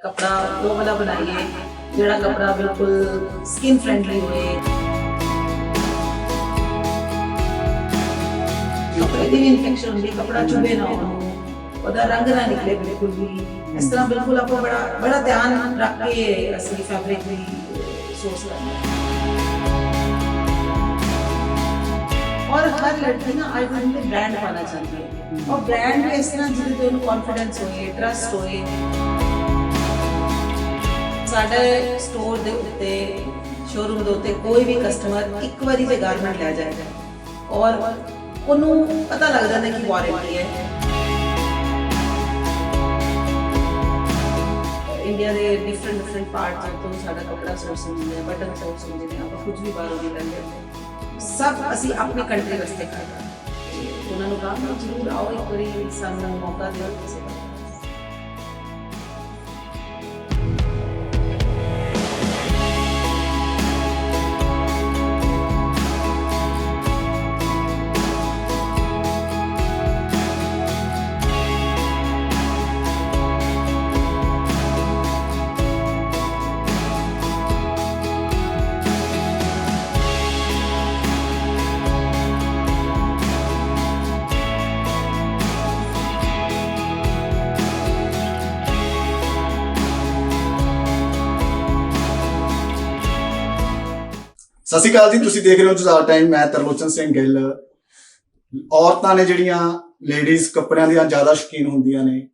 ਕਪੜਾ ਉਹ ਵਾਲਾ ਬਣਾਈਏ ਜਿਹੜਾ ਕਪੜਾ ਬਿਲਕੁਲ ਸਕਿਨ ਫ੍ਰੈਂਡਲੀ ਹੋਏ ਕੱਪੜੇ ਦੀ ਇਨਫੈਕਸ਼ਨ ਹੁੰਦੀ ਕਪੜਾ ਚੁਭੇ ਨਾ ਉਹਨੂੰ ਉਹਦਾ ਰੰਗ ਨਾ ਨਿਕਲੇ ਬਿਲਕੁਲ ਵੀ ਇਸ ਤਰ੍ਹਾਂ ਬਿਲਕੁਲ ਆਪਾਂ ਬੜਾ ਬੜਾ ਧਿਆਨ ਰੱਖ ਕੇ ਅਸੀਂ ਫੈਬਰਿਕ ਦੀ ਸੋਰਸ ਕਰਨਾ ਹੈ और हर लड़की ना आज दिन में ब्रांड पाना चाहती है और ब्रांड में इस तरह ਜਿਹਦੇ ਤੇ ਉਹਨੂੰ ਕੌਨਫੀਡੈਂਸ ਹੋਏ ਟਰਸਟ ਹੋਏ ਸਾਡੇ ਸਟੋਰ ਦੇ ਉੱਤੇ ਸ਼ੋਰੂਮ ਦੇ ਉੱਤੇ ਕੋਈ ਵੀ ਕਸਟਮਰ ਇੱਕ ਵਾਰੀ ਜੇ ਗਾਰਮੈਂਟ ਲੈ ਜਾਏ ਔਰ ਉਹਨੂੰ ਪਤਾ ਲੱਗ ਜਾਂਦਾ ਕਿ ਵਾਰੰਟੀ ਹੈ। ਇੰਡੀਆ ਦੇ ਡਿਫਰੈਂਟ ਡਿਫਰੈਂਟ ਪਾਰਟਸ ਤੋਂ ਸਾਡਾ ਕੱਪੜਾ ਸੋਰਸ ਹੁੰਦੇ ਹੈ ਬਟਨ ਸੋਰਸ ਹੁੰਦੇ ਨੇ, ਆਪਾਂ ਕੁਝ ਵੀ ਬਾਹਰੋਂ ਨਹੀਂ ਲੈਂਦੇ ਸਭ ਅਸੀਂ ਆਪਣੀ ਕੰਟਰੀ ਵਾਸਤੇ ਕਰਦੇ ਉਹਨਾਂ ਨੂੰ ਕਹਾਂ ਜ਼ਰੂਰ ਆਓ ਇੱਕ ਵਾਰੀ ਸਾਨੂੰ ਮੌਕਾ ਦਿਓ ਕਿਸੇ ਦਾ। ਸਤਿ ਸ਼੍ਰੀ ਅਕਾਲ ਜੀ, ਤੁਸੀਂ ਦੇਖ ਰਹੇ ਹੋ ਜੁਜ਼ਾਰ ਟਾਈਮ, ਮੈਂ ਤਰਲੋਚਨ ਸਿੰਘ ਗਿੱਲ। ਔਰਤਾਂ ਨੇ ਜਿਹੜੀਆਂ ਲੇਡੀਜ਼ ਕੱਪੜਿਆਂ ਦੀਆਂ ਜ਼ਿਆਦਾ ਸ਼ੌਕੀਨ ਹੁੰਦੀਆਂ ਨੇ,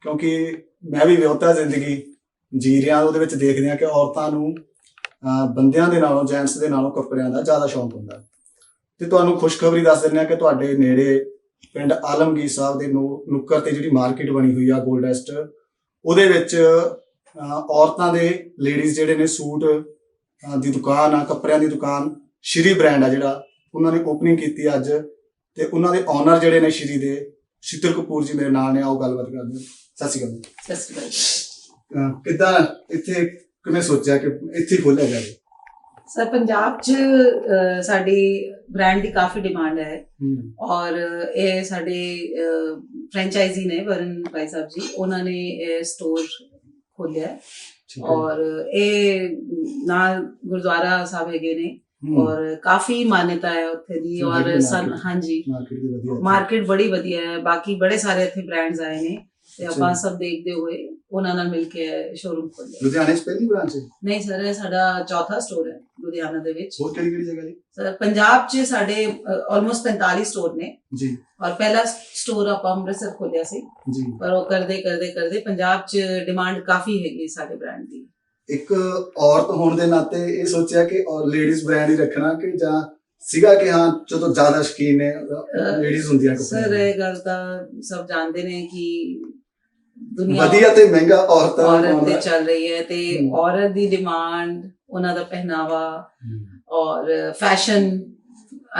ਕਿਉਂਕਿ ਮੈਂ ਵੀ ਵਿਆਹਤਾ ਜ਼ਿੰਦਗੀ ਜੀ ਰਿਹਾ, ਉਹਦੇ ਵਿੱਚ ਦੇਖਦੇ ਹਾਂ ਕਿ ਔਰਤਾਂ ਨੂੰ ਬੰਦਿਆਂ ਦੇ ਨਾਲੋਂ ਜੈਂਟਸ ਦੇ ਨਾਲੋਂ ਕੱਪੜਿਆਂ ਦਾ ਜ਼ਿਆਦਾ ਸ਼ੌਂਕ ਹੁੰਦਾ। ਤੇ ਤੁਹਾਨੂੰ ਖੁਸ਼ਖਬਰੀ ਦੱਸ ਦਿੰਦੇ ਹਾਂ ਕਿ ਤੁਹਾਡੇ ਨੇੜੇ ਪਿੰਡ ਆਲਮਗੀਰ ਸਾਹਿਬ ਦੇ ਨੁ- ਨੁੱਕਰ ਤੇ ਜਿਹੜੀ ਮਾਰਕੀਟ ਬਣੀ ਹੋਈ ਆ, ਗੋਲਡੈਸਟ, ਉਹਦੇ ਵਿੱਚ ਔਰਤਾਂ ਦੇ ਲੇਡੀਜ਼ ਜਿਹੜੇ ਨੇ ਸੂਟ ਦੀ ਦੁਕਾਨ ਆ ਕੱਪੜਿਆਂ ਦੀ ਦੁਕਾਨ ਸ਼੍ਰੀ ਬ੍ਰਾਂਡ ਆ ਜਿਹੜਾ। ਉਹਨਾਂ ਨੇ ਓਪਨਿੰਗ ਕੀਤੀ ਅੱਜ ਤੇ ਉਹਨਾਂ ਦੇ ਓਨਰ ਜਿਹੜੇ ਨੇ ਸ਼੍ਰੀ ਦੇ ਸ਼ੀਤਲ ਕਪੂਰ ਜੀ ਮੇਰੇ ਨਾਲ ਨੇ ਆਓ ਗੱਲਬਾਤ ਕਰਦੇ ਸਤਿ ਸ਼੍ਰੀ ਅਕਾਲ। ਸਤਿ ਸ਼੍ਰੀ ਅਕਾਲ ਅਹ ਕਿੱਦਾਂ ਇੱਥੇ ਕਿਵੇਂ ਸੋਚਿਆ ਕਿ ਇੱਥੇ ਖੋਲਿਆ ਜਾਵੇ? ਸਰ ਪੰਜਾਬ 'ਚ ਸਾਡੀ ਬ੍ਰਾਂਡ ਦੀ ਕਾਫੀ ਡਿਮਾਂਡ ਹੈ। ਔਰ ਇਹ ਸਾਡੇ ਫਰੈਂਚਾਈਜ਼ੀ ਨੇ ਵਰਨ ਭਾਈ ਸਾਹਿਬ ਜੀ। ਉਹਨਾਂ ਨੇ ਇਹ ਸਟੋਰ ਖੋਲਿਆ ਔਰ ਇਹ ਨਾਲ ਗੁਰਦੁਆਰਾ ਸਾਹਿਬ ਹੈਗੇ ਨੇ ਔਰ ਕਾਫੀ ਮਾਨਤਾ ਹੈ ਉੱਥੇ ਦੀ ਔਰ। ਹਾਂਜੀ ਮਾਰਕੀਟ ਬੜੀ ਵਧੀਆ ਹੈ ਬਾਕੀ ਬੜੇ ਸਾਰੇ ਇੱਥੇ ਬ੍ਰਾਂਡਸ ਆਏ ਨੇ ਤੇ ਆਪਾਂ। ਸਭ ਦੇਖਦੇ ਹੋਏ ਉਹਨਾਂ ਨਾਲ ਮਿਲ ਕੇ ਸ਼ੋਰੂਮ ਖੋਲਿਆ ਲੁਧਿਆਣੇ 'ਚ ਪਹਿਲੀ ਬ੍ਰਾਂਚ ਹੈ? ਨਹੀਂ ਸਰ ਇਹ ਸਾਡਾ ਚੌਥਾ ਸਟੋਰ ਹੈ ਲੁਧਿਆਣਾ ਦੇ ਵਿੱਚ। ਹੋਰ ਕਿਹੜੀ ਕਿਹੜੀ ਜਗ੍ਹਾ ਜੀ? ਸਰ ਪੰਜਾਬ 'ਚ ਸਾਡੇ ਆਲਮੋਸਟ 45 ਸਟੋਰ ਨੇ। ਜੀ। ਔਰ ਪਹਿਲਾ ਸਟੋਰ ਆਪਾਂ ਅੰਮ੍ਰਿਤਸਰ ਖੋਲਿਆ ਸੀ। ਜੀ। ਪਰ ਉਹ ਕਰਦੇ ਕਰਦੇ ਕਰਦੇ ਪੰਜਾਬ 'ਚ ਡਿਮਾਂਡ ਕਾਫੀ ਹੈਗੀ ਸਾਡੇ ਬ੍ਰਾਂਡ ਦੀ। ਇੱਕ ਔਰਤ ਹੋਣ ਦੇ ਨਾਤੇ ਇਹ ਸੋਚਿਆ ਕਿ ਲੇਡੀਜ਼ ਬ੍ਰਾਂਡ ਹੀ ਰੱਖਣਾ ਕਿ ਜਾਂ ਸੀਗਾ ਕਿ ਹਾਂ ਜਦੋਂ ਜ਼ਿਆਦਾ ਸ਼ੌਕੀਨ ਨੇ ਲੇਡੀਜ਼ ਹੁੰਦੀਆਂ ਸਰ ਇਹ ਗੱਲ ਤਾਂ ਸਭ ਜਾਣਦੇ ਨੇ ਕਿ। ਦੁਨੀਆ ਵਧੀਆ ਤੇ ਮਹਿੰਗਾ ਔਰਤਾਂ ਔਰਤ ਤੇ ਚੱਲ ਰਹੀ ਹੈ ਤੇ। ਔਰਤ ਦੀ ਡਿਮਾਂਡ ਉਹਨਾਂ ਦਾ ਪਹਿਨਾਵਾ। ਔਰ ਫੈਸ਼ਨ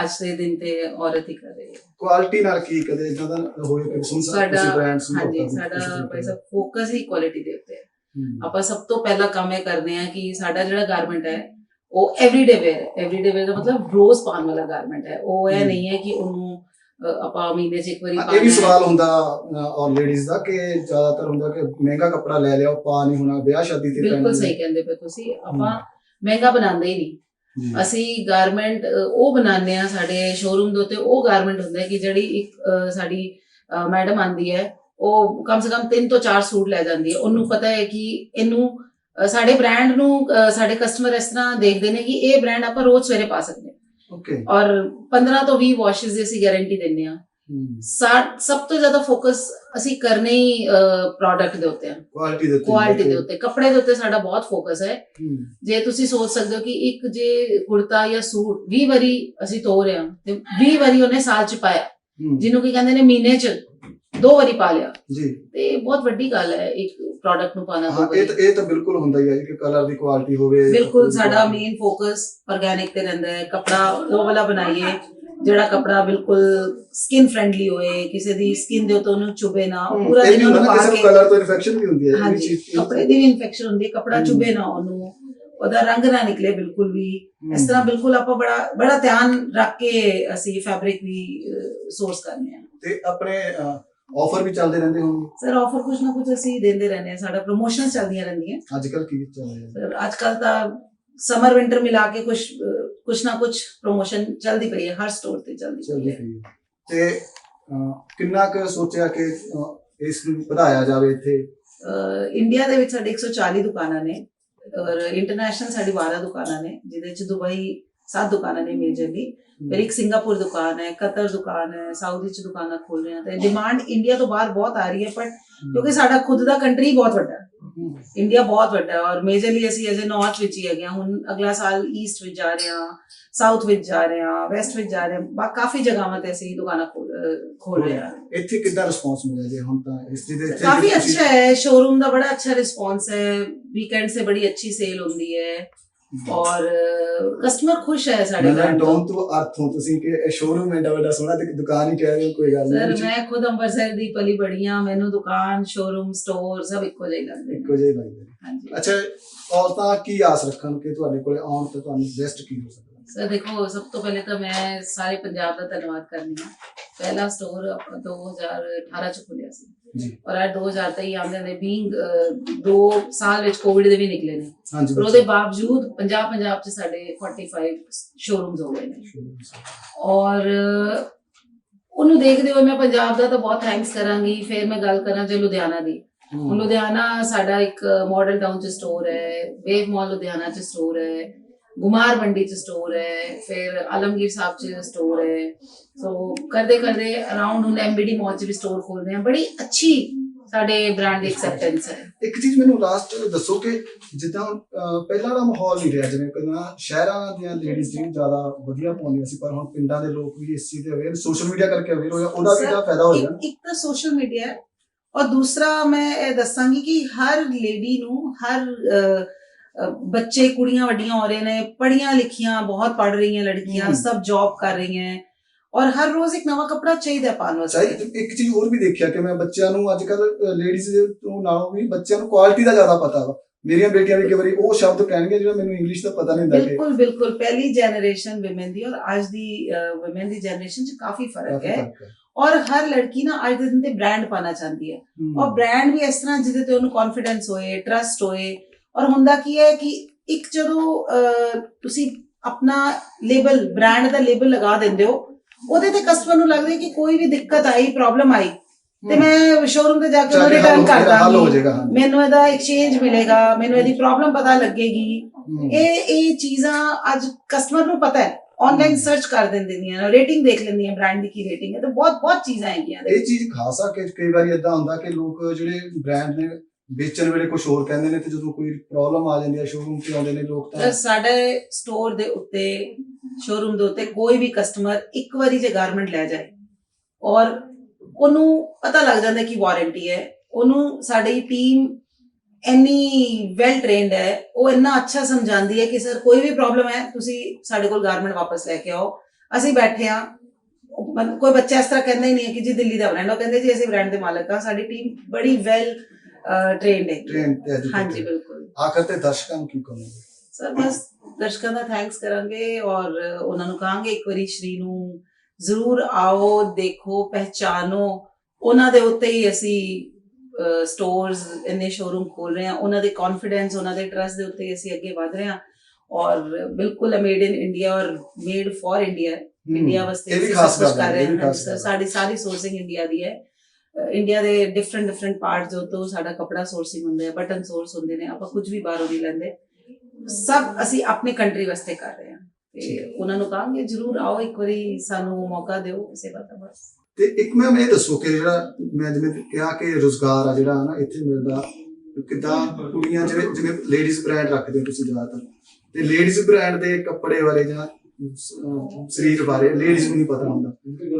ਅੱਜ ਦੇ ਦਿਨ ਤੇ ਔਰਤ ਹੀ ਕਰ ਰਹੀ ਹੈ ਕੁਆਲਿਟੀ ਨਾਲ ਕੀ ਕਦੇ ਇਦਾਂ ਦਾ ਹੋਏ ਕਿ ਸੁਣ ਸਕਦੇ ਤੁਸੀਂ ਬ੍ਰਾਂਡਸ ਨੂੰ ਹਾਂਜੀ ਸਾਡਾ ਸਾਹਿਬ ਫੋਕਸ ਹੀ ਕੁਆਲਿਟੀ ਦੇ ਉੱਤੇ ਹੈ। ਆਪਾਂ ਸਭ ਤੋਂ ਪਹਿਲਾ ਕੰਮ ਇਹ ਕਰਦੇ ਹਾਂ ਕਿ ਸਾਡਾ ਜਿਹੜਾ ਗਾਰਮੈਂਟ ਹੈ ਉਹ ਐਵਰੀਡੇ ਵੇਅਰ ਐਵਰੀਡੇ ਵੇਅਰ ਦਾ ਮਤਲਬ ਰੋਜ਼ ਪਾਉਣ ਵਾਲਾ ਗਾਰਮੈਂਟ ਹੈ ਉਹ ਇਹ। ਨਹੀਂ ਹੈ ਕਿ ਉਹਨੂੰ ਆਪਾਂ ਮਹੀਨੇ 'ਚ ਇੱਕ ਵਾਰੀ ਇਹ ਵੀ। ਸਵਾਲ ਹੁੰਦਾ ਔਰ ਲੇਡੀਜ਼ ਦਾ ਕਿ ਜ਼ਿਆਦਾਤਰ ਹੁੰਦਾ ਕਿ ਮਹਿੰਗਾ ਕੱਪੜਾ ਲੈ ਲਿਆ ਉਹ ਪਾ ਨਹੀਂ ਹੋਣਾ ਵਿਆਹ ਸ਼ਾਦੀ ਤੇ ਬਿਲਕੁਲ ਸਹੀ ਕਹਿੰਦੇ ਪਏ ਤੁਸੀਂ ਆਪਾਂ ਮਹਿੰਗਾ ਬਣਾਉਂਦੇ ਹੀ ਨਹੀਂ। ਅਸੀਂ ਗਾਰਮੈਂਟ ਉਹ ਬਣਾਉਂਦੇ ਆ ਸਾਡੇ ਸ਼ੋਰੂਮ ਦੇ ਉੱਤੇ ਉਹ ਗਾਰਮੈਂਟ ਹੁੰਦਾ ਹੈ ਕਿ ਜਿਹੜੀ ਇੱਕ ਸਾਡੀ ਮੈਡਮ ਆਂਦੀ ਹੈ ਉਹ ਕਮ ਸੇ ਕਮ 3 ਤੋਂ 4 ਸੂਟ ਲੈ ਜਾਂਦੀ ਹੈ। ਉਹਨੂੰ ਪਤਾ ਹੈ ਕਿ ਇਹਨੂੰ ਸਾਡੇ ਬ੍ਰਾਂਡ ਨੂੰ ਸਾਡੇ ਕਸਟਮਰ ਇਸ ਤਰ੍ਹਾਂ ਦੇਖਦੇ ਨੇ ਕਿ ਇਹ ਬ੍ਰਾਂਡ ਆਪਾਂ ਰੋਜ਼ ਸਵੇਰੇ ਪਾ ਸਕਦੇ ਹਾਂ। ਓਕੇ ਔਰ 15 ਤੋਂ 20 ਵਾਸ਼ਸ ਦੀ ਅਸੀਂ ਗਾਰੰਟੀ ਹੂੰ। ਸਾ- ਸਭ ਤੋਂ ਜ਼ਿਆਦਾ ਫੋਕਸ ਅਸੀਂ ਕਰਨੇ ਹੀ ਪ੍ਰੋਡਕਟ ਦੇ ਉੱਤੇ ਆ ਕੁਆਲਿਟੀ ਦੇ ਉੱਤੇ ਕੁਆਲਿਟੀ ਦੇ ਉੱਤੇ। ਕੱਪੜੇ ਦੇ ਉੱਤੇ ਸਾਡਾ ਬਹੁਤ ਫੋਕਸ ਹੈ। ਜੇ ਤੁਸੀਂ ਸੋਚ ਸਕਦੇ ਹੋ ਕਿ ਇੱਕ ਜੇ ਕੁੜਤਾ ਜਾਂ ਸੂਟ 20 ਵਾਰੀ ਅਸੀਂ ਧੋ ਰਹੇ ਹਾਂ ਤੇ 20 ਵਾਰੀ ਉਹਨੇ ਸਾਲ ਚ ਪਾਇਆ। ਜਿਹਨੂੰ ਕੀ ਕਹਿੰਦੇ ਨੇ ਮਹੀਨੇ ਚ ਦੋ ਵਾਰੀ ਪਾ ਲਿਆ। ਜੀ। ਤੇ ਇਹ ਬਹੁਤ ਵੱਡੀ ਗੱਲ ਹੈ ਇੱਕ ਪ੍ਰੋਡਕਟ ਨੂੰ ਪਾਣਾ ਦੋ ਹਾਂ ਇਹ ਵਾਰੀ। ਤਾਂ ਇਹ ਤਾਂ ਬਿਲਕੁਲ ਹੁੰਦਾ ਹੀ ਹੈ ਕਿ ਕਲਰ ਦੀ ਕੁਆਲਿਟੀ ਹੋਵੇ। ਬਿਲਕੁਲ ਸਾਡਾ। ਮੇਨ ਫੋਕਸ ਆਰਗੈਨਿਕ ਤੇ ਰਹਿੰਦਾ ਹੈ। ਕਪੜਾ ਉਹ ਵਾਲਾ ਬਣਾਈਏ ਜਿਹੜਾ ਕਪੜਾ ਬਿਲਕੁਲ ਸਕਿਨ ਫ੍ਰੈਂਡਲੀ ਹੋਏ ਕਿਸੇ ਦੀ ਸਕਿਨ ਦੇ ਉੱਤੇ ਉਹਨੂੰ ਚੁਭੇ ਨਾ ਉਹ ਪੂਰਾ ਦਿਨ ਉਹਨੂੰ ਪਾ ਕਿਸੇ ਨੂੰ ਕੇ ਕਲਰ ਤੋਂ ਇਨਫੈਕਸ਼ਨ ਵੀ ਹੁੰਦੀ ਹੈ ਇਹ ਹਾਂਜੀ ਚੀਜ਼ ਕੱਪੜੇ ਦੀ ਵੀ ਇਨਫੈਕਸ਼ਨ ਹੁੰਦੀ ਹੈ ਕਪੜਾ ਹਮ। ਚੁਭੇ ਨਾ ਉਹਨੂੰ। ਉਹਦਾ ਰੰਗ ਨਾ ਨਿਕਲੇ ਬਿਲਕੁਲ ਵੀ। ਇਸ ਤਰ੍ਹਾਂ ਬਿਲਕੁਲ ਆਪਾਂ ਬੜਾ ਬੜਾ ਧਿਆਨ ਰੱਖ ਕੇ ਅਸੀਂ ਫੈਬਰਿਕ ਵੀ ਸੋਰਸ ਕਰਨੇ ਆ। ਤੇ ਆਪਣੇ ਅਹ, ਆਫਰ ਵੀ ਚੱਲਦੇ ਰਹਿੰਦੇ ਹੋਣਗੇ? ਸਰ ਆਫਰ ਕੁਝ ਨਾ ਕੁਝ ਅਸੀਂ ਦਿੰਦੇ ਰਹਿੰਦੇ ਹਾਂ ਸਾਡਾ ਪ੍ਰੋਮੋਸ਼ਨਸ ਚੱਲਦੀਆਂ ਰਹਿੰਦੀਆਂ। ਅੱਜ ਕੱਲ ਕੀ ਚੱਲ ਰਿਹਾ? ਸਰ ਅੱਜ ਕੱਲ ਤਾਂ ਸਮਰ ਵਿੰਟਰ ਮਿਲਾ ਕੇ ਕੁਝ ਕੁਝ ਨਾ ਕੁਝ ਪ੍ਰੋਮੋਸ਼ਨ ਚੱਲਦੀ ਪਈ ਹੈ ਹਰ ਸਟੋਰ ਤੇ ਚੱਲਦੀ ਚੱਲਦੀ ਪਈ ਹੈ। ਪਈ ਹੈ। ਤੇ ਅਹ, ਕਿੰਨਾ ਕੁ ਸੋਚਿਆ ਕਿ ਅਹ, ਇਸ ਨੂੰ ਵਧਾਇਆ ਜਾਵੇ ਇੱਥੇ? ਅਹ ਇੰਡੀਆ ਦੇ ਵਿੱਚ ਸਾਡੇ 140 ਦੁਕਾਨਾਂ ਨੇ ਔਰ ਇੰਟਰਨੈਸ਼ਨਲ ਸਾਡੀ 12 ਦੁਕਾਨਾਂ ਨੇ ਜਿਹਦੇ ਵਿੱਚ ਦੁਬਈ 7 ਦੁਕਾਨਾਂ ਨੇ ਮੇਜਰਲੀ ਫਿਰ ਇੱਕ ਸਿੰਗਾਪੁਰ ਦੁਕਾਨ ਹੈ ਕਤਰ ਦੁਕਾਨ ਹੈ ਸਾਊਦੀ ਚ ਦੁਕਾਨਾਂ ਖੋਲ ਰਹੇ ਹਾਂ ਤੇ ਡਿਮਾਂਡ ਇੰਡੀਆ ਤੋਂ ਬਾਹਰ ਬਹੁਤ ਆ ਰਹੀ ਹੈ ਪਰ ਕਿਉਂਕਿ ਸਾਡਾ ਖੁਦ ਦਾ ਕੰਟਰੀ ਬਹੁਤ ਵੱਡਾ ਹੈ ਹਮ, ਇੰਡੀਆ ਬਹੁਤ ਵੱਡਾ ਹੈ ਔਰ ਮੇਜਰਲੀ ਅਸੀਂ ਐਜ਼ ਅ ਨਾਰਥ ਵਿੱਚ ਹੀ ਹੈਗੇ ਹਾਂ ਹੁਣ ਅਗਲਾ ਸਾਲ ਈਸਟ ਵਿੱਚ ਜਾ ਰਹੇ ਹਾਂ ਸਾਊਥ ਵਿੱਚ ਜਾ ਰਹੇ ਹਾਂ ਵੈਸਟ ਵਿੱਚ ਜਾ ਰਹੇ ਹਾਂ ਬਾ- ਕਾਫੀ ਜਗ੍ਹਾਵਾਂ ਤੇ ਅਸੀਂ ਦੁਕਾਨਾਂ ਖੋਲ ਅਹ ਖੋਲ ਰਹੇ ਹਾਂ ਇੱਥੇ ਕਿੱਦਾਂ ਰਿਸਪੌਂਸ ਮਿਲਿਆ ਜੇ ਹੁਣ ਤਾਂ ਇਸ ਚੀਜ਼ ਦੇ ਇੱਥੇ काफी ਜੇ ਤੁਸੀਂ- अच्छा है शोरूम का बड़ा अच्छा रिस्पांस है वीकेंड से बड़ी अच्छी ਔਰ ਕਸਟਮਰ ਖੁਸ਼ ਹੈ ਸਾਡੇ ਨਾਲ ਡਾਊਨ ਟੂ ਅਰਥ ਹੋ ਤੁਸੀਂ ਕਿ ਇਹ ਸ਼ੋਰੂਮ ਐਡਾ ਵੱਡਾ ਸੋਹਣਾ ਤੇ ਦੁਕਾਨ ਹੀ ਕਹਿ ਕੋਈ ਗੱਲ ਨਹੀਂ। ਸਰ ਮੈਂ ਖੁਦ ਅੰਬਰਸਰ ਦੀ ਪਲੀ ਬੜੀਆਂ ਮੈਨੂੰ ਦੁਕਾਨ ਸ਼ੋਰੂਮ ਸਟੋਰ ਸਭ ਇੱਕੋ ਜਿਹੇ ਲੱਗਦੇ ਇੱਕੋ ਜਿਹੇ ਲੱਗਦੇ ਹਾਂਜੀ। ਅੱਛਾ ਔਰਤਾਂ ਕੀ ਆਸ ਰੱਖਣ ਕਿ ਤੁਹਾਡੇ ਕੋਲੇ ਆਉਣ ਤੇ ਤੁਹਾਨੂੰ ਬੈਸਟ ਕੀ ਹੋ ਸਕਦਾ? ਸਰ ਦੇਖੋ ਸਭ ਤੋਂ ਪਹਿਲੇ ਤਾਂ ਮੈਂ ਸਾਰੇ ਪੰਜਾਬ ਦਾ ਧੰਨਵਾਦ ਕਰਨੀ ਆ ਪਹਿਲਾ ਸਟੋਰ ਆਪਾਂ 2018 ਚ ਖੋਲਿਆ ਸੀ। ਔਰ ਅੱਜ 2023 ਆਉਂਦੇ ਨੇ ਬੀਇੰਗ ਦੋ ਸਾਲ ਵਿੱਚ ਕੋਵਿਡ ਦੇ ਵੀ ਨਿਕਲੇ ਨੇ। ਪਰ ਉਹਦੇ ਬਾਵਜੂਦ ਪੰਜਾਬ ਪੰਜਾਬ ਚ ਸਾਡੇ 45 ਸ਼ੋਰੂਮਸ ਹੋ ਗਏ ਨੇ। ਔਰ ਉਹਨੂੰ ਦੇਖਦੇ ਹੋਏ ਮੈਂ ਪੰਜਾਬ ਦਾ ਤਾਂ ਬਹੁਤ ਥੈਂਕਸ ਕਰਾਂਗੀ। ਫਿਰ ਮੈਂ ਗੱਲ ਕਰਾਂ ਜੇ ਲੁਧਿਆਣਾ ਦੀ। ਲੁਧਿਆਣਾ ਸਾਡਾ ਇੱਕ ਮਾਡਲ ਟਾਊਨ ਚ ਸਟੋਰ ਹੈ ਵੇਵ ਮਾਲ ਲੁਧਿਆਣਾ ਚ ਸਟੋਰ ਹੈ। ਗੁਮਾਰ ਮੰਡੀ ਚ ਸਟੋਰ ਹੈ ਫਿਰ ਆਲਮਗੀਰ ਸਾਹਿਬ ਚ ਸਟੋਰ ਹੈ। ਸੋ ਕਰਦੇ ਕਰਦੇ ਅਰਾਊਂਡ ਹੁਣ ਐਮਬੀਡੀ ਮਾਲ ਚ ਵੀ ਸਟੋਰ ਖੋਲ ਰਹੇ ਹਾਂ। ਬੜੀ ਅੱਛੀ ਸਾਡੇ ਬ੍ਰਾਂਡ ਦੀ ਐਕਸੈਪਟੈਂਸ ਹੈ। ਇੱਕ ਚੀਜ਼ ਮੈਨੂੰ ਲਾਸਟ ਦੱਸੋ ਕਿ ਜਿੱਦਾਂ ਪਹਿਲਾਂ ਦਾ ਮਾਹੌਲ ਨਹੀਂ ਰਿਹਾ ਜਿਵੇਂ ਪਹਿਲਾਂ ਸ਼ਹਿਰਾਂ ਦੀਆਂ ਲੇਡੀਜ਼ ਜਿਹੜੀ ਜ਼ਿਆਦਾ ਵਧੀਆ ਪਾਉਂਦੀਆਂ ਸੀ ਪਰ ਹੁਣ ਪਿੰਡਾਂ ਦੇ ਲੋਕ ਵੀ ਇਸ ਚੀਜ਼ ਦੇ ਅਵੇਅਰ ਸੋਸ਼ਲ ਮੀਡੀਆ ਕਰਕੇ ਅਵੇਅਰ ਹੋਇਆ ਉਹਦਾ ਵੀ ਤਾਂ ਫਾਇਦਾ ਹੋਏਗਾ ਇੱਕ ਇੱਕ ਤਾਂ ਸੋਸ਼ਲ ਮੀਡੀਆ ਹੈ। ਔਰ ਦੂਸਰਾ ਮੈਂ ਇਹ ਦੱਸਾਂਗੀ ਕਿ ਹਰ ਲੇਡੀ ਨੂੰ ਹਰ ਬੱਚੇ ਕੁੜੀਆਂ ਵੱਡੀਆਂ ਹੋ ਰਹੇ ਨੇ ਪੜ੍ਹੀਆਂ ਲਿਖੀਆਂ ਬਹੁਤ ਪੜ੍ਹ ਰਹੀਆਂ ਲੜਕੀਆਂ। ਸਭ ਜੌਬ ਕਰ ਰਹੀਆਂ ਔਰ ਹਰ ਰੋਜ਼ ਇੱਕ ਨਵਾਂ ਕੱਪੜਾ ਚਾਹੀਦਾ ਪਾਉਣ ਵਾਸਤੇ। ਇੱਕ ਚੀਜ਼ ਹੋਰ ਵੀ ਦੇਖਿਆ ਕਿ ਮੈਂ ਬੱਚਿਆਂ ਨੂੰ ਅੱਜ ਕੱਲ ਲੇਡੀਜ਼ ਤੋਂ ਨਾਲੋਂ ਵੀ ਬੱਚਿਆਂ ਨੂੰ ਕੁਆਲਿਟੀ ਦਾ ਜ਼ਿਆਦਾ ਪਤਾ ਵਾ। ਮੇਰੀਆਂ ਬੇਟੀਆਂ ਵੀ ਕਈ ਵਾਰੀ ਉਹ ਸ਼ਬਦ ਕਹਿਣਗੇ ਜਿਹੜਾ ਮੈਨੂੰ ਇੰਗਲਿਸ਼ ਦਾ ਪਤਾ ਨਹੀਂ ਹੁੰਦਾ ਬਿਲਕੁਲ ਬਿਲਕੁਲ। ਪਹਿਲੀ ਜਨਰੇਸ਼ਨ ਔਮਨ ਦੀ ਔਰ ਅੱਜ ਦੀ ਔਮਨ ਦੀ ਜਨਰੇਸ਼ਨ 'ਚ ਕਾਫੀ ਫ਼ਰਕ ਹੈ। ਔਰ ਹਰ ਲੜਕੀ ਨਾ ਅੱਜ ਦੇ ਦਿਨ ਤੇ ਬ੍ਰਾਂਡ ਪਾਣਾ ਚਾਹੁੰਦੀ ਹੈ। ਔਰ ਬ੍ਰਾਂਡ ਵੀ ਇਸ ਤਰ੍ਹਾਂ ਜਿਹਦੇ ਤੇ ਉਹਨੂੰ ਕੌਨਫੀਡੈਂਸ ਹੋਏ ਟਰਸਟ ਹੋਏ ਔਰ ਹੁੰਦਾ ਕੀ ਹੈ ਕਿ ਇੱਕ ਜਦੋਂ ਤੁਸੀਂ ਆਪਣਾ ਲੇਬਲ ਬ੍ਰਾਂਡ ਦਾ ਲੇਬਲ ਲਗਾ ਦਿੰਦੇ ਹੋ ਉਹਦੇ ਤੇ ਕਸਟਮਰ ਨੂੰ ਲੱਗਦਾ ਕਿ ਕੋਈ ਵੀ ਦਿੱਕਤ ਆਈ ਪ੍ਰੋਬਲਮ ਆਈ ਤੇ ਮੈਂ ਸ਼ੋਰੂਮ ਤੇ ਜਾ ਕੇ ਹੱਲ ਰਿਟਰਨ ਕਰ ਦਾਂਗੀ। ਮੈਨੂੰ ਇਹਦਾ ਐਕਸਚੇਂਜ ਮਿਲੇਗਾ ਮੈਨੂੰ ਇਹਦੀ ਪ੍ਰੋਬਲਮ ਪਤਾ ਲੱਗੇਗੀ। ਇਹ ਇਹ ਚੀਜ਼ਾਂ ਅੱਜ ਕਸਟਮਰ ਨੂੰ ਪਤਾ ਹੈ। ਆਨਲਾਈਨ। ਸਰਚ ਕਰ ਦਿੰਦੇ ਨੇ ਰੇਟਿੰਗ ਦੇਖ ਲੈਂਦੀ ਹੈ ਬ੍ਰਾਂਡ ਦੀ ਕੀ ਰੇਟਿੰਗ ਹੈ ਤੇ ਬਹੁਤ ਬਹੁਤ ਚੀਜ਼ਾਂ ਹੈਗੀਆਂ ਨੇ। ਇਹ ਚੀਜ਼ ਖਾਸ ਕਿ ਕਈ ਵਾਰੀ ਇਦਾਂ ਹੁੰਦਾ ਕਿ ਲੋਕ ਜਿਹੜੇ ਬ੍ਰਾਂਡ ਨੇ ਵੇਚਣ ਵੇਲੇ ਕੁਝ ਹੋਰ ਕਹਿੰਦੇ ਨੇ ਤੇ ਜਦੋਂ ਕੋਈ ਪ੍ਰੋਬਲਮ ਆ ਜਾਂਦੀ ਹੈ ਸ਼ੋਰੂਮ ਤੇ ਆਉਂਦੇ ਨੇ ਲੋਕ ਸਰ ਤਾਂ ਸਾਡੇ ਸਟੋਰ ਦੇ ਉੱਤੇ ਸ਼ੋਰੂਮ ਦੇ ਉੱਤੇ ਕੋਈ ਵੀ ਕਸਟਮਰ ਇੱਕ ਵਾਰੀ ਜੇ ਗਾਰਮੈਂਟ ਲੈ ਜਾਏ ਔਰ ਉਹਨੂੰ ਪਤਾ ਲੱਗ ਜਾਂਦਾ ਕਿ ਵਾਰੰਟੀ ਹੈ, ਉਹਨੂੰ ਸਾਡੀ ਟੀਮ ਇੰਨੀ ਵੈਲ ਟ੍ਰੇਨਡ ਹੈ, ਉਹ ਇੰਨਾ ਅੱਛਾ ਸਮਝਾਉਂਦੀ ਹੈ ਕਿ ਸਰ, ਕੋਈ ਵੀ ਪ੍ਰੋਬਲਮ ਹੈ, ਤੁਸੀਂ ਸਾਡੇ ਕੋਲ ਗਾਰਮੈਂਟ ਵਾਪਸ ਲੈ ਕੇ ਆਓ। ਅਸੀਂ ਬੈਠੇ ਆ ਕੋਈ ਬੱਚਾ ਇਸ ਤਰ੍ਹਾਂ ਕਹਿੰਦਾ ਹੀ ਨਹੀਂ ਹੈ ਕਿ ਜੀ ਦਿੱਲੀ ਦਾ ਬ੍ਰਾਂਡ ਉਹ ਕਹਿੰਦੇ ਜੀ ਅਸੀਂ ਬ੍ਰਾਂਡ ਦੇ ਮਾਲਕ ਆ ਸਾਡੀ ਟੀਮ ਬੜੀ ਵੈਲ ਟ੍ਰੇਨਡ ਹੈ। ਹਾਂਜੀ ਬਿਲਕੁਲ। ਆਖਰ ਤੇ ਦਰਸ਼ਕਾਂ ਨੂੰ ਕੀ ਕਹੋਗੇ? ਸਰ ਬਸ ਦਰਸ਼ਕਾਂ ਦਾ ਥੈਂਕਸ ਕਰਾਂਗੇ ਔਰ ਉਹਨਾਂ ਨੂੰ ਕਹਾਂਗੇ ਇੱਕ ਵਾਰੀ ਸ਼੍ਰੀ ਨੂੰ ਜ਼ਰੂਰ ਆਓ ਦੇਖੋ ਪਹਿਚਾਨੋ। ਉਹਨਾਂ ਦੇ ਉੱਤੇ ਹੀ ਅਸੀਂ ਸਟੋਰਸ ਇੰਨੇ ਸ਼ੋਰੂਮ ਖੋਲ ਰਹੇ ਹਾਂ। ਉਹਨਾਂ ਦੇ ਕੌਨਫੀਡੈਂਸ ਉਹਨਾਂ ਦੇ ਟਰਸਟ ਦੇ ਉੱਤੇ ਅਸੀਂ ਅੱਗੇ ਵਧ ਰਹੇ ਹਾਂ। ਔਰ ਬਿਲਕੁਲ ਮੇਡ ਇਨ ਇੰਡੀਆ ਔਰ ਮੇਡ ਫॉर ਇੰਡੀਆ ਇੰਡੀਆ ਵਾਸਤੇ ਅਸੀਂ ਸਭ ਕੁਝ ਕਰ ਰਹੇ ਹੈ। ਸਾਡੀ ਸਾਰੀ ਸੋਰਸਿੰਗ ਇੰਡੀਆ ਦੀ ਹੈ। ਇੰਡੀਆ ਦੇ ਡਿਫਰੈਂਟ ਡਿਫਰੈਂਟ ਪਾਰਟਸ ਉੱਤੋਂ ਸਾਡਾ ਕਪੜਾ ਸੋਰਸਿੰਗ ਹੁੰਦਾ ਹੈ ਬਟਨ ਸੋਰਸ ਹੁੰਦੇ ਨੇ ਆਪਾਂ ਕੁਝ ਵੀ ਬਾਹਰੋਂ ਨਹੀਂ ਲੈਂਦੇ। ਸਭ ਅਸੀਂ ਆਪਣੇ ਕੰਟਰੀ ਵਾਸਤੇ ਕਰ ਰਹੇ ਹਾਂ। ਤੇ ਉਹਨਾਂ ਨੂੰ ਕਹਾਂਗੇ ਜਰੂਰ ਆਓ ਇੱਕ ਵਾਰੀ ਸਾਨੂੰ ਮੌਕਾ ਦਿਓ ਸੇਵਾ ਦਾ ਬਸ। ਤੇ ਇੱਕ ਮੈਂ ਇਹ ਦੱਸੋ ਕਿ ਜਿਹੜਾ ਮੈਂ ਜਿਵੇਂ ਕਿਹਾ ਕਿ ਰੋਜ਼ਗਾਰ ਆ ਜਿਹੜਾ ਨਾ ਇੱਥੇ ਮਿਲਦਾ। ਕਿਦਾਂ ਕੁੜੀਆਂ ਜਿਵੇਂ ਜਿਵੇਂ ਲੇਡੀਜ਼ ਬ੍ਰਾਂਡ ਰੱਖਦੇ ਹੋ ਤੁਸੀਂ ਜ਼ਿਆਦਾਤਰ? ਤੇ ਲੇਡੀਜ਼ ਬ੍ਰਾਂਡ ਦੇ ਕੱਪੜੇ ਬਾਰੇ ਜਾਂ ਸਰੀਰ ਬਾਰੇ ਲੇਡੀਜ਼ ਨੂੰ ਨਹੀਂ ਪਤਾ ਹੁੰਦਾ।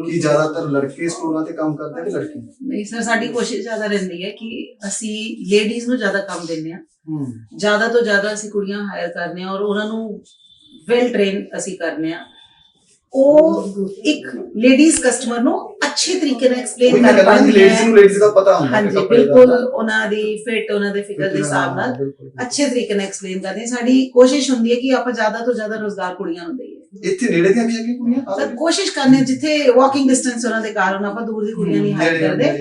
ਕਿ ਜ਼ਿਆਦਾਤਰ ਲੜਕੇ ਸਟੋਰਾਂ ਤੇ ਕੰਮ ਕਰਦੇ ਕਿ ਲੜਕੀਆਂ ਨਹੀਂ ਸਰ ਸਾਡੀ ਕੋਸ਼ਿਸ਼ ਜ਼ਿਆਦਾ ਰਹਿੰਦੀ ਹੈ ਕਿ ਅਸੀਂ ਲੇਡੀਜ਼ ਨੂੰ ਜ਼ਿਆਦਾ ਕੰਮ ਦਿੰਦੇ ਹਾਂ ਹੂੰ ਜ਼ਿਆਦਾ ਤੋਂ ਜ਼ਿਆਦਾ ਅਸੀਂ ਕੁੜੀਆਂ ਹਾਇਰ ਕਰਨੇ ਆ ਔਰ ਉਹਨਾਂ ਨੂੰ ਵੈਲ ਟ੍ਰੇਨ ਅਸੀਂ ਕਰਨੇ ਆ ਉਹ ਇੱਕ ਲੇਡੀਜ਼ ਕਸਟਮਰ ਨੂੰ ਅੱਛੇ ਤਰੀਕੇ ਨਾਲ ਕੋਈ ਐਕਸਪਲੇਨ ਮੈਂ ਕਰ ਕਹਿੰਦਾ ਪਾਉਂਦੀ ਲੇਡੀਜ਼ ਨੂੰ ਲੇਡੀਜ਼ ਦਾ ਪਤਾ ਹੁੰਦਾ ਹਾਂਜੀ। ਬਿਲਕੁਲ ਉਹਨਾਂ ਦੀ ਫਿਟ ਉਹਨਾਂ ਦੇ ਫਿਗਰ ਦੇ ਹਿਸਾਬ ਨਾਲ। ਅੱਛੇ ਤਰੀਕੇ ਨਾਲ ਐਕਸਪਲੇਨ ਕਰਦੇ ਹਾਂ। ਸਾਡੀ ਕੋਸ਼ਿਸ਼ ਹੁੰਦੀ ਹੈ ਕਿ ਆਪਾਂ ਜ਼ਿਆਦਾ ਤੋਂ ਜ਼ਿਆਦਾ ਰੋਜ਼ਗਾਰ ਕੁੜੀਆਂ ਨੂੰ ਦਈਏ ਇੱਥੇ ਨੇੜੇ ਦੀਆਂ ਵੀ ਹੈਗੀਆਂ ਕੁੜੀਆਂ? ਸਰ ਕੋਸ਼ਿਸ਼ ਕਰਨੇ ਜਿੱਥੇ ਵਾਕਿੰਗ ਡਿਸਟੈਂਸ ਉਹਨਾਂ ਦੇ ਹੁਣ ਆਪਾਂ ਦੂਰ ਦੀ ਕੁੜੀਆਂ ਨਹੀਂ ਹਾਇਰ ਕਰਦੇ।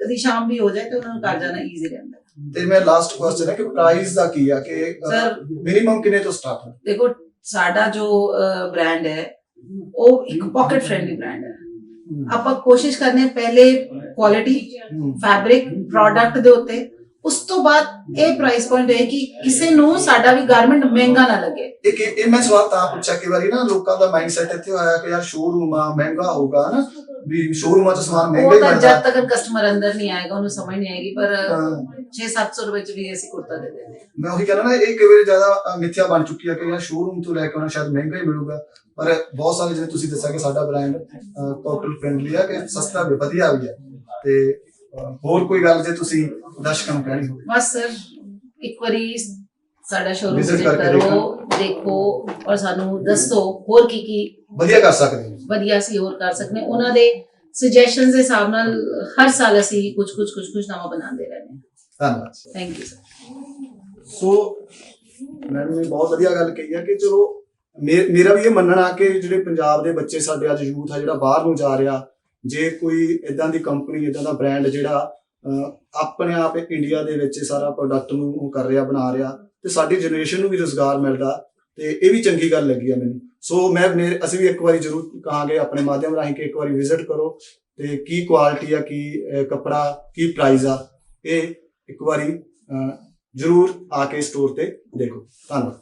ਕਦੀ ਸ਼ਾਮ ਵੀ ਹੋ ਜਾਏ ਤੇ ਉਹਨਾਂ ਨੂੰ ਘਰ ਜਾਣਾ ਈਜ਼ੀ ਰਹਿੰਦਾ। ਤੇ ਮੈਂ ਲਾਸਟ ਕੁਐਸਚਨ ਹੈ ਕਿ ਪ੍ਰਾਈਸ ਦਾ ਕੀ ਆ ਕਿ ਮਿਨੀਮਮ ਕਿੰਨੇ ਤੋਂ ਸਟਾਰਟ ਹੈ ਦੇਖੋ ਸਾਡਾ ਜੋ ਬ੍ਰਾਂਡ ਹੈ ਉਹ ਇੱਕ ਪਾਕਟ ਫ੍ਰੈਂਡਲੀ ਬ੍ਰਾਂਡ ਹੈ। ਆਪਾਂ ਕੋਸ਼ਿਸ਼ ਕਰਨੇ ਪਹਿਲੇ ਕੁਆਲਿਟੀ ਫੈਬਰਿਕ ਪ੍ਰੋਡਕਟ ਦੇ ਉੱਤੇ ਉਸ ਤੋਂ ਬਾਅਦ ਇਹ ਪ੍ਰਾਈਸ ਪੁਆਇੰਟ ਹੈ ਕਿ ਕਿਸੇ ਨੂੰ ਸਾਡਾ ਵੀ ਗਾਰਮੈਂਟ ਮਹਿੰਗਾ ਨਾ ਲੱਗੇ। ਇੱਕ ਇਹ ਮੈਂ ਸਵਾਲ ਤਾਂ ਪੁੱਛਿਆ ਕਿ ਵਾਰੀ ਨਾ ਲੋਕਾਂ ਦਾ ਮਾਈਂਡਸੈਟ ਇੱਥੇ ਹੋਇਆ ਕਿ ਯਾਰ ਸ਼ੋਰੂਮ ਆ ਮਹਿੰਗਾ ਹੋਊਗਾ ਨਾ ਵੀ ਸ਼ੋਰੂਮਾਂ 'ਚ ਸਮਾਨ ਮਹਿੰਗਾ ਹੀ ਮਿਲਦਾ। ਜਦ ਤੱਕ ਕਸਟਮਰ ਅੰਦਰ ਨਹੀਂ ਆਏਗਾ ਉਹਨੂੰ ਸਮਝ ਨਹੀਂ ਆਏਗੀ ਪਰ ਹਾਂ। 6-700 ਰੁਪਏ ਚ ਵੀ ਅਸੀਂ ਕੁੜਤਾ ਦੇ ਦਿੰਦੇ ਮੈਂ ਉਹੀ ਕਹਿੰਦਾ ਨਾ ਇਹ ਕਈ ਵਾਰੀ ਜ਼ਿਆਦਾ ਮਿੱਥਿਆ ਬਣ ਚੁੱਕੀ ਹੈ ਕਿ ਯਾਰ ਸ਼ੋਰੂਮ ਤੋਂ ਲੈ ਕੇ ਉਹਨਾਂ ਸ਼ਾਇਦ ਮਹਿੰਗਾ ਹੀ ਮਿਲੂਗਾ। ਪਰ ਬਹੁਤ ਸਾਰੇ ਜਿਵੇਂ ਤੁਸੀਂ ਦੱਸਿਆ ਕਿ ਸਾਡਾ ਬ੍ਰਾਂਡ ਕਾਟਲ ਫ੍ਰੈਂਡਲੀ ਹੈ ਕਿ ਸਸਤਾ ਵੀ ਵਧੀਆ ਵੀ ਹੈ ਤੇ ਹੋਰ ਕੋਈ ਗੱਲ ਜੇ ਤੁਸੀਂ ਦਰਸ਼ਕਾਂ ਨੂੰ ਕਹਿਣੀ ਹੋਵੇ? ਬਸ ਸਰ ਇੱਕ ਵਾਰੀ ਸਾਡਾ ਸ਼ੋਰੂਮ ਵਿਜ਼ਿਟ ਕਰੋ ਦੇਖੋ ਔਰ ਸਾਨੂੰ ਦੱਸੋ ਹੋਰ ਕੀ ਕੀ ਵਧੀਆ ਕਰ ਸਕਦੇ ਹੋ। ਵਧੀਆ ਅਸੀਂ ਹੋਰ ਕਰ ਸਕਦੇ ਉਹਨਾਂ ਦੇ ਸੁਜੈਸ਼ਨਸ ਦੇ ਹਿਸਾਬ ਨਾਲ ਹਰ ਸਾਲ ਅਸੀਂ ਕੁਝ ਕੁਝ ਕੁਝ ਕੁਝ ਨਵਾਂ ਬਣਾਉਂਦੇ ਰਹਿੰਦੇ ਹਾਂ। ਧੰਨਵਾਦ। Thank you sir so madam ਨੇ ਬਹੁਤ ਵਧੀਆ ਗੱਲ ਕਹੀ ਹੈ ਕਿ ਚਲੋ ਮੇਰਾ ਵੀ ਇਹ ਮੰਨਣਾ ਕਿ ਜਿਹੜੇ ਪੰਜਾਬ ਦੇ ਬੱਚੇ ਸਾਡੇ ਅੱਜ ਯੂਥ ਆ ਜਿਹੜਾ ਬਾਹਰ ਨੂੰ ਜਾ ਰਿਹਾ ਜੇ ਕੋਈ ਇਦਾਂ ਦੀ ਕੰਪਨੀ ਇਦਾਂ ਦਾ ਬ੍ਰਾਂਡ ਜਿਹੜਾ ਆਪਣੇ ਆਪ ਇੰਡੀਆ ਦੇ ਵਿੱਚ ਇਹ ਸਾਰਾ ਪ੍ਰੋਡਕਟ ਨੂੰ ਉਹ ਕਰ ਰਿਹਾ ਬਣਾ ਰਿਹਾ ਤੇ ਸਾਡੀ ਜਨਰੇਸ਼ਨ ਨੂੰ ਵੀ ਰੋਜ਼ਗਾਰ ਮਿਲਦਾ ਤੇ ਇਹ ਵੀ ਚੰਗੀ ਗੱਲ ਲੱਗੀ ਆ ਮੈਨੂੰ। ਸੋ ਮੈਂ ਮੇ- ਅਸੀਂ ਵੀ ਇੱਕ ਵਾਰੀ ਜ਼ਰੂਰ ਕਹਾਂਗੇ ਆਪਣੇ ਮਾਧਿਅਮ ਰਾਹੀਂ ਕਿ ਇੱਕ ਵਾਰੀ ਵਿਜ਼ਿਟ ਕਰੋ ਤੇ ਕੀ ਕੁਆਲਿਟੀ ਆ ਕੀ ਅਹ, ਕੱਪੜਾ ਕੀ ਪ੍ਰਾਈਸ ਆ ਇਹ ਇੱਕ ਵਾਰੀ ਜ਼ਰੂਰ ਆ ਕੇ ਸਟੋਰ ਤੇ ਦੇਖੋ। ਧੰਨਵਾਦ।